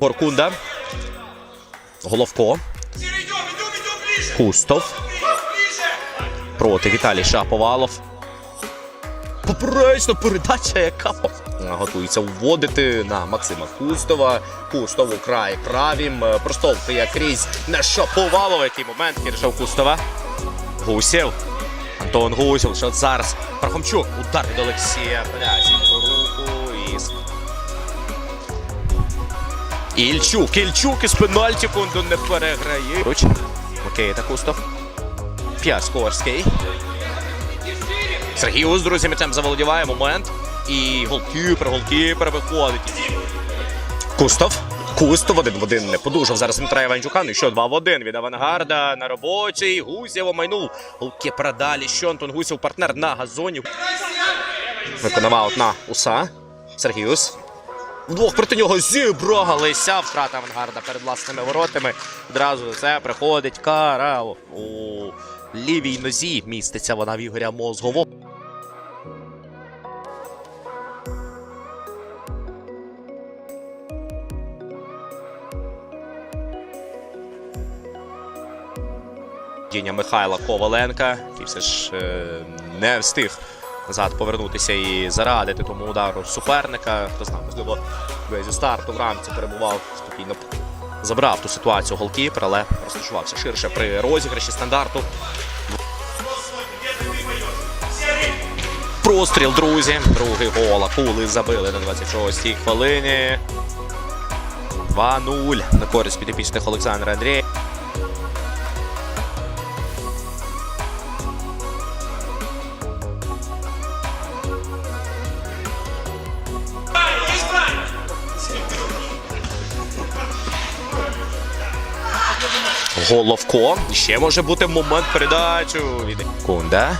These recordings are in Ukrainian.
Горкунда. Головко. Кустов. Проти Віталій Шаповалов. Поперечно передача, яка готується вводити на Максима Кустова. Кустов у край правім. Простовхує крізь на Шаповалова. Який момент Кіршов Кустова. Гусєв. Антон Гусєв. Що зараз? Пархомчук. Удар від Олексія. Блядь. Ільчук, Ільчук із пенальті не переграє. Руч. Окей, та Кустов. П'яскорський. Сергій з друзі м'ячем заволодіває момент. І голкіпер, голкіпер виходить. Кустов. Кустов один в один не подужав. Зараз Дмитра Іванчука. Ну і що 2 в 1 від авангарда на робочий. Гусєв омайнув. Голкіпера далі. Що Антон Гусєв партнер на газоні. Виконав на уса. Сергіус. Вдвох проти нього зібралися. Втрата авангарда перед власними воротами. Одразу це приходить Карао. У лівій нозі міститься вона в Ігоря Мозгово. Діння Михайла Коваленка, який все ж е, не встиг назад повернутися і зарадити тому удару суперника. Хто знає, можливо, зі старту в рамці перебував спокійно. Забрав ту ситуацію голкіпер, але розташувався ширше при розіграші стандарту. Простріл, друзі. Другий гол. Акули забили на 26-й хвилині. 2-0 на користь підопічних Олександра Андрія. Головко. Ще може бути момент передачу від Кунда.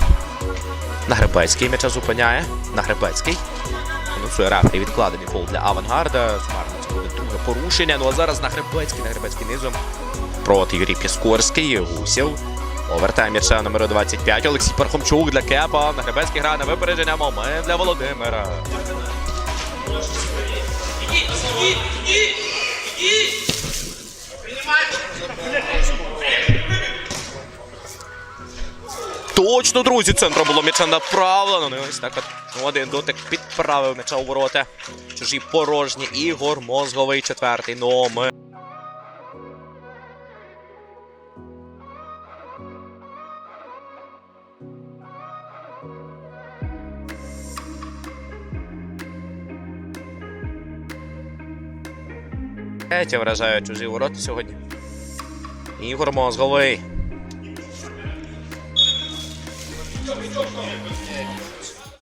Нагребецький м'яча зупиняє. Нагребецький. Анонсує рефері відкладений фол для авангарда. Смарно буде друге порушення. Ну а зараз Нагребецький. Нагребецький низом. Проти Юрій Піскорський. Гусєв. Овертайм м'яча номер 25. Олексій Пархомчук для Кепа. Нагребецький грає на випередження. Момент для Володимира. Точно, друзі, центром було м'яча направлено. Ну, ось так от один дотик підправив м'яча у ворота. Чужі порожні. Ігор Мозговий, четвертий номер. Третє вражає чужі ворота сьогодні. Ігор Мозговий. Ні, ні, ні.